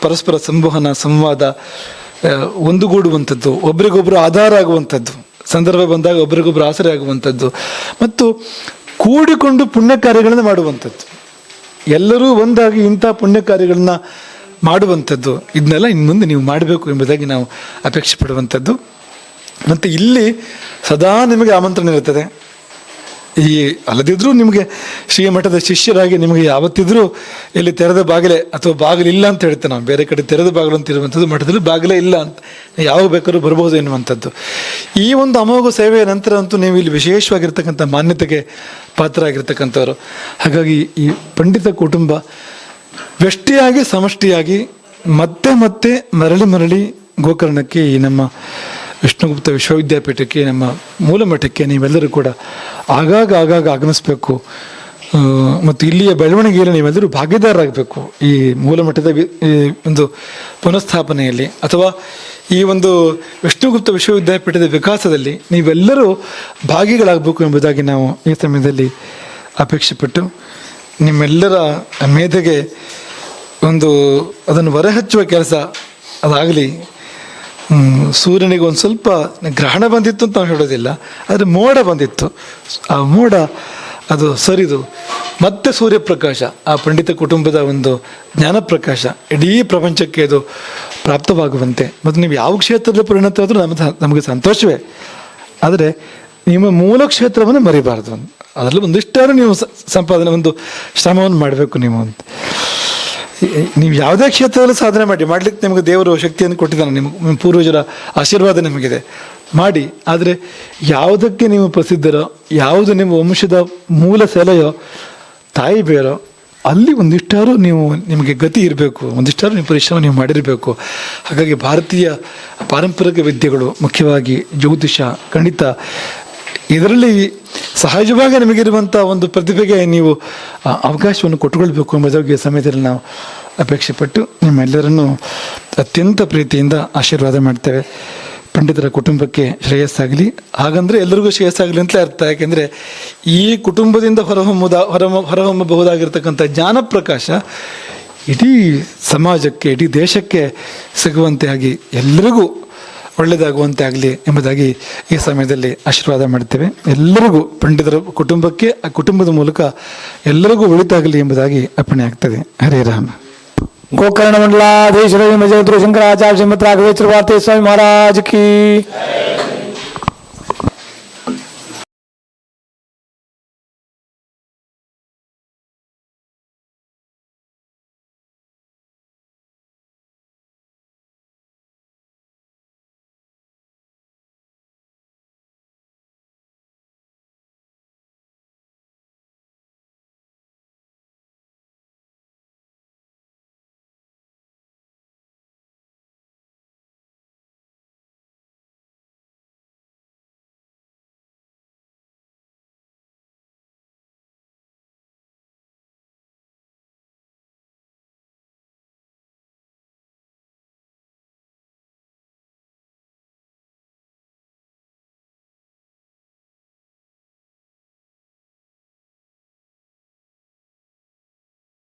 ಪರಸ್ಪರ ಸಂವಹನ, ಸಂವಾದ ಒಂದುಗೂಡುವಂಥದ್ದು ಒಬ್ರಿಗೊಬ್ಬರು ಆಧಾರ ಆಗುವಂಥದ್ದು, ಸಂದರ್ಭ ಬಂದಾಗ ಒಬ್ರಿಗೊಬ್ಬರು ಆಸರೆ ಆಗುವಂಥದ್ದು, ಮತ್ತು ಕೂಡಿಕೊಂಡು ಪುಣ್ಯ ಕಾರ್ಯಗಳನ್ನು ಮಾಡುವಂಥದ್ದು. ಎಲ್ಲರೂ ಒಂದಾಗಿ ಇಂಥ ಪುಣ್ಯ ಕಾರ್ಯಗಳನ್ನ ಮಾಡುವಂಥದ್ದು. ಇದನ್ನೆಲ್ಲ ಇನ್ನು ಮುಂದೆ ನೀವು ಮಾಡಬೇಕು ಎಂಬುದಾಗಿ ನಾವು ಅಪೇಕ್ಷೆ ಪಡುವಂಥದ್ದು. ಮತ್ತು ಇಲ್ಲಿ ಸದಾ ನಿಮಗೆ ಆಮಂತ್ರಣ ಇರುತ್ತದೆ. ಈ ಅಲ್ಲದಿದ್ದರೂ ನಿಮಗೆ ಶ್ರೀಮಠದ ಶಿಷ್ಯರಾಗಿ ನಿಮಗೆ ಯಾವತ್ತಿದ್ರೂ ಇಲ್ಲಿ ತೆರೆದ ಬಾಗಿಲೆ ಅಥವಾ ಬಾಗಿಲಿಲ್ಲ ಅಂತ ಹೇಳ್ತೇವೆ ನಾವು ಬೇರೆ ಕಡೆ ತೆರೆದ ಬಾಗಿಲು ಅಂತ ಇರುವಂಥದ್ದು ಮಠದಲ್ಲಿ ಬಾಗಿಲೇ ಇಲ್ಲ ಅಂತ. ಯಾವಾಗ ಬೇಕಾದ್ರೂ ಬರ್ಬೋದು ಎನ್ನುವಂಥದ್ದು. ಈ ಒಂದು ಅಮೋಘ ಸೇವೆಯ ನಂತರ ಅಂತೂ ನೀವು ಇಲ್ಲಿ ವಿಶೇಷವಾಗಿರ್ತಕ್ಕಂಥ ಮಾನ್ಯತೆಗೆ ಪಾತ್ರರಾಗಿರ್ತಕ್ಕಂಥವ್ರು. ಹಾಗಾಗಿ ಈ ಪಂಡಿತ ಕುಟುಂಬ ವ್ಯಷ್ಟಿಯಾಗಿ ಸಮಷ್ಟಿಯಾಗಿ ಮತ್ತೆ ಮತ್ತೆ ಮರಳಿ ಮರಳಿ ಗೋಕರ್ಣಕ್ಕೆ ಈ ನಮ್ಮ ವಿಷ್ಣುಗುಪ್ತ ವಿಶ್ವವಿದ್ಯಾಪೀಠಕ್ಕೆ, ನಮ್ಮ ಮೂಲ ಮಠಕ್ಕೆ ನೀವೆಲ್ಲರೂ ಕೂಡ ಆಗಾಗ ಆಗಾಗ ಆಗಮಿಸಬೇಕು. ಮತ್ತು ಇಲ್ಲಿಯ ಬೆಳವಣಿಗೆಯಲ್ಲಿ ನೀವೆಲ್ಲರೂ ಭಾಗಿದಾರರಾಗಬೇಕು ಈ ಮೂಲ ಮಠದ ವಿ- ಈ ಒಂದು ಪುನಃಸ್ಥಾಪನೆಯಲ್ಲಿ. ಅಥವಾ ಈ ಒಂದು ವಿಷ್ಣುಗುಪ್ತ ವಿಶ್ವವಿದ್ಯಾಪೀಠದ ವಿಕಾಸದಲ್ಲಿ ನೀವೆಲ್ಲರೂ ಭಾಗಿಗಳಾಗಬೇಕು ಎಂಬುದಾಗಿ ನಾವು ಈ ಸಮಯದಲ್ಲಿ ಅಪೇಕ್ಷೆ ಪಟ್ಟು ನಿಮ್ಮೆಲ್ಲರ ಮೇಧೆಗೆ ಒಂದು ಅದನ್ನು ಹೊರಹಚ್ಚುವ ಕೆಲಸ ಅದಾಗಲಿ ಸೂರ್ಯನಿಗೆ ಒಂದು ಸ್ವಲ್ಪ ಗ್ರಹಣ ಬಂದಿತ್ತು ಅಂತ ನಾವು ಹೇಳೋದಿಲ್ಲ, ಆದರೆ ಮೋಡ ಬಂದಿತ್ತು. ಆ ಮೋಡ, ಅದು ಸರಿದು, ಮತ್ತೆ ಸೂರ್ಯಪ್ರಕಾಶ, ಆ ಪಂಡಿತ ಕುಟುಂಬದ ಒಂದು ಜ್ಞಾನ ಪ್ರಕಾಶ ಇಡೀ ಪ್ರಪಂಚಕ್ಕೆ ಅದು ಪ್ರಾಪ್ತವಾಗುವಂತೆ. ಮತ್ತು ನೀವು ಯಾವ ಕ್ಷೇತ್ರದಲ್ಲಿ ಪರಿಣತ ಆದರೂ ನಮ್ಮ ನಮಗೆ ಸಂತೋಷವೇ. ಆದರೆ ನಿಮ್ಮ ಮೂಲ ಕ್ಷೇತ್ರವನ್ನು ಮರಿಬಾರ್ದು. ಅದರಲ್ಲಿ ಒಂದಿಷ್ಟಾದ್ರೂ ನೀವು ಸಂಪಾದನೆ, ಒಂದು ಶ್ರಮವನ್ನು ಮಾಡಬೇಕು ನೀವು ಅಂತ. ನೀವು ಯಾವುದೇ ಕ್ಷೇತ್ರದಲ್ಲಿ ಸಾಧನೆ ಮಾಡಿ, ಮಾಡ್ಲಿಕ್ಕೆ ನಿಮಗೆ ದೇವರು ಶಕ್ತಿಯನ್ನು ಕೊಟ್ಟಿದ್ದಾನೆ, ನಿಮ್ಮ ನಿಮ್ಮ ಪೂರ್ವಜರ ಆಶೀರ್ವಾದ ನಿಮಗಿದೆ. ಮಾಡಿ, ಆದರೆ ಯಾವುದಕ್ಕೆ ನೀವು ಪ್ರಸಿದ್ಧರೋ, ಯಾವುದು ನಿಮ್ಮ ವಂಶದ ಮೂಲ ಸೆಲೆಯೋ, ತಾಯಿ ಬೇರೋ, ಅಲ್ಲಿ ಒಂದಿಷ್ಟಾರು ನೀವು ನಿಮಗೆ ಗತಿ ಇರಬೇಕು, ಒಂದಿಷ್ಟಾರು ನೀವು ಪರಿಶ್ರಮ ನೀವು ಮಾಡಿರಬೇಕು. ಹಾಗಾಗಿ ಭಾರತೀಯ ಪಾರಂಪರಿಕ ವಿದ್ಯೆಗಳು ಮುಖ್ಯವಾಗಿ ಜ್ಯೋತಿಷ, ಗಣಿತ ಇದರಲ್ಲಿ ಸಹಜವಾಗಿ ನಿಮಗಿರುವಂಥ ಒಂದು ಪ್ರತಿಭೆಗೆ ನೀವು ಅವಕಾಶವನ್ನು ಕೊಟ್ಟುಕೊಳ್ಬೇಕು ಎಂಬುದಾಗಿ ಸಮಯದಲ್ಲಿ ನಾವು ಅಪೇಕ್ಷೆ ಪಟ್ಟು ನಿಮ್ಮೆಲ್ಲರನ್ನು ಅತ್ಯಂತ ಪ್ರೀತಿಯಿಂದ ಆಶೀರ್ವಾದ ಮಾಡ್ತೇವೆ. ಪಂಡಿತರ ಕುಟುಂಬಕ್ಕೆ ಶ್ರೇಯಸ್ಸಾಗಲಿ. ಹಾಗಂದರೆ ಎಲ್ಲರಿಗೂ ಶ್ರೇಯಸ್ಸಾಗಲಿ ಅಂತಲೇ ಅರ್ಥ. ಯಾಕೆಂದರೆ ಈ ಕುಟುಂಬದಿಂದ ಹೊರಹೊಮ್ಮದ ಹೊರ ಹೊರಹೊಮ್ಮಬಹುದಾಗಿರ್ತಕ್ಕಂಥ ಜ್ಞಾನಪ್ರಕಾಶ ಇಡೀ ಸಮಾಜಕ್ಕೆ, ಇಡೀ ದೇಶಕ್ಕೆ ಸಿಗುವಂತೆ ಆಗಿ ಎಲ್ಲರಿಗೂ ಒಳ್ಳೆಯದಾಗುವಂತೆ ಆಗಲಿ ಎಂಬುದಾಗಿ ಈ ಸಮಯದಲ್ಲಿ ಆಶೀರ್ವಾದ ಮಾಡ್ತೇವೆ. ಎಲ್ಲರಿಗೂ ಪಂಡಿತರ ಕುಟುಂಬಕ್ಕೆ, ಆ ಕುಟುಂಬದ ಮೂಲಕ ಎಲ್ಲರಿಗೂ ಒಳಿತಾಗಲಿ ಎಂಬುದಾಗಿ ಅರ್ಪಣೆ ಆಗ್ತದೆ. ಹರೇ ರಾಮ. ಗೋಕರ್ಣ ಮಂಡಲಾಧೀಶ್ವರ ಶಂಕರಾಚಾರ್ಯ ಶ್ರೀಮತ್ ರಾಘವೇಶ್ವರ ವಾರ್ತೆ ಸ್ವಾಮಿ ಮಹಾರಾಜ್ ಕೀ.